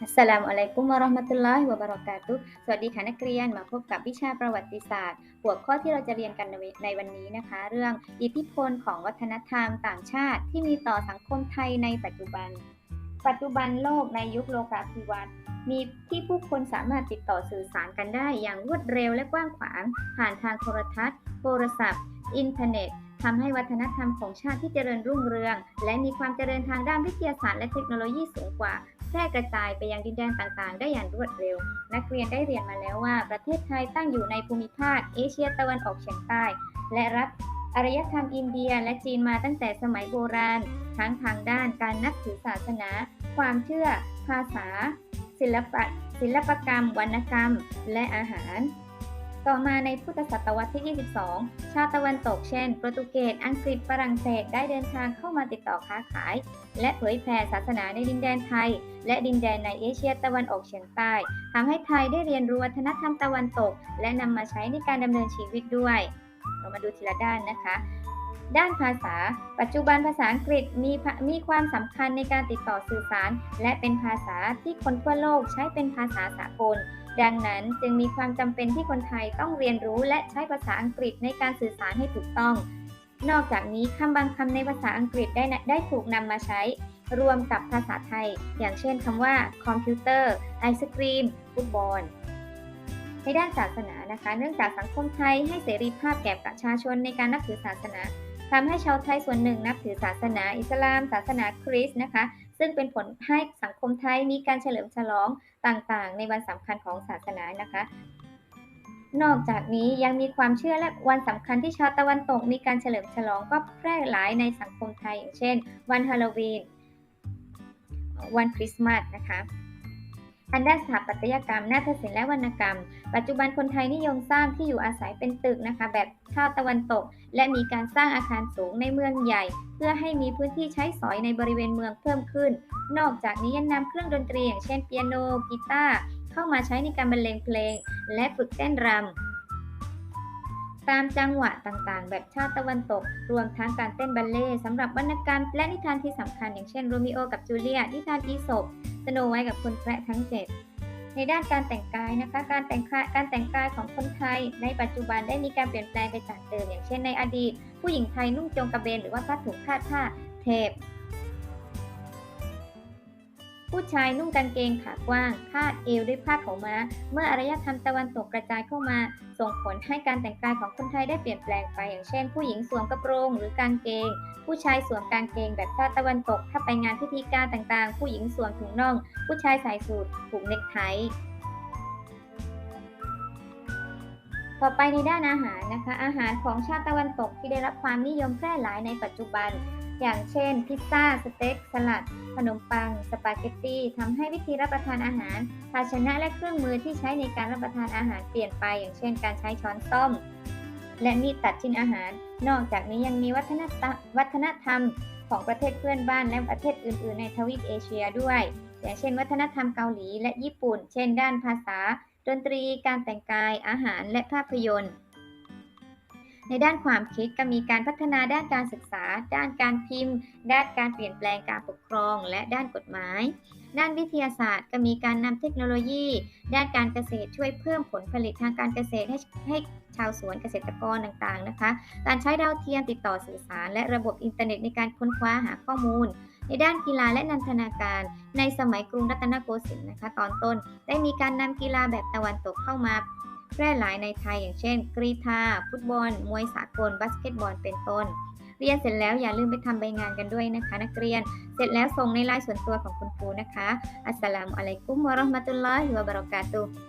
อัสสลามุอะลัยกุมวะเราะห์มะตุลลอฮิวะบะเราะกาตุสวัสดีค่ะนักเรียนมาพบกับวิชาประวัติศาสตร์ หัวข้อที่เราจะเรียนกันในในวันนี้นะคะ เรื่องอิทธิพลของวัฒนธรรมต่างชาติ ที่มีต่อสังคมไทยในปัจจุบัน ปัจจุบันโลกในยุคโลกาภิวัตน์มีที่ผู้คนสามารถติดต่อสื่อสารกันได้อย่างรวดเร็วและกว้างขวาง ผ่านทางโทรทัศน์ โทรศัพท์ อินเทอร์เน็ตทำให้วัฒนธรรมของชาติที่เจริญรุ่งเรือง และมีความเจริญทางด้านวิทยาศาสตร์และเทคโนโลยีสูงกว่า ร่กระจายไปยังดินแดนต่างๆ ได้อย่างรวดเร็ว นักเรียนได้เรียนมาแล้วว่า ประเทศไทยตั้งอยู่ในภูมิภาคเอเชียตะวันออกเฉียงใต้ และรับอารยธรรมอินเดียและจีนมาตั้งแต่สมัยโบราณ ทั้งทางด้านการนับถือศาสนา ความเชื่อ ภาษา ศิลปะศิลปกรรม วรรณกรรม และอาหาร ต่อมาในพุทธศตวรรษที่ 22 ชาติตะวันตกเช่น โปรตุเกส อังกฤษ ฝรั่งเศส ได้เดินทางเข้ามาติดต่อค้าขาย และเผยแผ่ศาสนาในดินแดนไทย และดินแดนในเอเชียตะวันออกเฉียงใต้ทำให้ไทยได้เรียนรู้วัฒนธรรมตะวันตก และนำมาใช้ในการดำเนินชีวิตด้วย เรามาดูทีละด้านนะคะ ด้านภาษา ปัจจุบันภาษาอังกฤษมีมีความสำคัญในการติดต่อสื่อสาร และเป็นภาษาที่คนทั่วโลกใช้เป็นภาษาสากล ดังนั้นจึงมีความจำเป็นที่คนไทยต้องเรียนรู้และใช้ภาษาอังกฤษในการสื่อสารให้ถูกต้อง นอกจากนี้คำบางคำในภาษาอังกฤษได้ได้ถูกนำมาใช้ รวมกับภาษาไทย อย่างเช่นคำว่าคอมพิวเตอร์ ไอศครีม ฟุตบอลในด้านศาสนานะคะ เนื่องจากสังคมไทยให้เสรีภาพแก่ประชาชนในการนับถือศาสนาทำให้ชาวไทยส่วนหนึ่งนับถือศาสนาอิสลาม ศาสนาคริสต์นะคะ ซึ่งเป็นผลให้สังคมไทยมีการเฉลิมฉลองต่างๆ ในวันสำคัญของศาสนานะคะ นอกจากนี้ยังมีความเชื่อและวันสำคัญที่ชาวตะวันตกมีการเฉลิมฉลองก็แพร่หลายในสังคมไทย อย่างเช่น วันฮาโลวีน วันคริสต์มาสนะคะ อันด้านสถาปัตยกรรม นาฏศิลป์และวรรณกรรม ปัจจุบันคนไทยนิยมสร้างที่อยู่อาศัยเป็นตึกนะคะ แบบชาวตะวันตก และมีการสร้างอาคารสูงในเมืองใหญ่ เพื่อให้มีพื้นที่ใช้สอยในบริเวณเมืองเพิ่มขึ้น นอกจากนี้ยังนำเครื่องดนตรีอย่างเช่นเปียโนกีตาร์เข้ามาใช้ในการบรรเลงเพลง และฝึกเต้นรำ ตามจังหวะต่างๆ แบบชาติตะวันตก รวมทั้งการเต้นบัลเล่ต์สำหรับวรรณกรรม และนิทานที่สำคัญอย่างเช่นโรมิโอกับจูเลียนิทานอีสปสโนไวท์กับคนแคระทั้ง 7 ในด้านการแต่งกายนะคะการแต่งกายการแต่งกายของคนไทย ในปัจจุบันได้มีการเปลี่ยนแปลงไปจากเดิมอย่างเช่นในอดีต ผู้หญิงไทยนุ่งโจงกระเบนหรือว่าผ้าถุงคาดผ้าเทปผู้ชายนุ่งกางเกงขากว้างคาด เอวด้วยผ้าขาวม้า เมื่ออารยธรรมตะวันตกกระจายเข้ามา ส่งผลให้การแต่งกายของคนไทยได้เปลี่ยนแปลงไป อย่างเช่น ผู้หญิงสวมกระโปรงหรือกางเกง ผู้ชายสวมกางเกงแบบชาติตะวันตก ถ้าไปงานพิธีการต่างๆ ผู้หญิงสวมถุงน่อง ผู้ชายใส่สูทผูกเนคไทต่อไปในด้านอาหารนะคะ อาหารของชาติตะวันตกที่ได้รับความนิยมแพร่หลายในปัจจุบัน อย่างเช่น พิซซ่า สเต็ก สลัด ขนมปัง สปาเกตตีทำให้วิธีรับประทานอาหาร ภาชนะและเครื่องมือที่ใช้ในการรับประทานอาหารเปลี่ยนไป อย่างเช่น การใช้ช้อนส้อม และมีดตัดชิ้นอาหาร นอกจากนี้ยังมีวัฒนธรรมวัฒนธรรมของประเทศเพื่อนบ้านและประเทศอื่น ๆ ในทวีปเอเชียด้วย อย่างเช่น วัฒนธรรมเกาหลีและญี่ปุ่น เช่น ด้านภาษา ดนตรี การแต่งกาย อาหาร และภาพยนตร์ ในด้านความคิดก็มีการพัฒนาด้านการศึกษา ด้านการพิมพ์ ด้านการเปลี่ยนแปลงการปกครอง และด้านกฎหมาย ด้านวิทยาศาสตร์ก็มีการนำเทคโนโลยี ด้านการเกษตรช่วยเพิ่มผลผลิตทางการเกษตรให้ให้ชาวสวนเกษตรกรต่างๆนะคะ การใช้ดาวเทียมติดต่อสื่อสาร และระบบอินเทอร์เน็ตในการค้นคว้าหาข้อมูล ในด้านกีฬาและนันทนาการ ในสมัยกรุงรัตนโกสินทร์นะคะ ตอนต้นได้มีการนำกีฬาแบบตะวันตกเข้ามา แพร่หลายในไทยอย่างเช่น กรีธาฟุตบอล มวยสากล บาสเกตบอล เป็นต้น เรียนเสร็จแล้วอย่าลืมไปทำใบงานกันด้วยนะคะ นักเรียน เสร็จแล้วส่งในไลน์ส่วนตัวของคุณครูนะคะ อัสสลามุอะลัยกุมวะเราะห์มะตุลลอฮิวะบะเราะกาตุ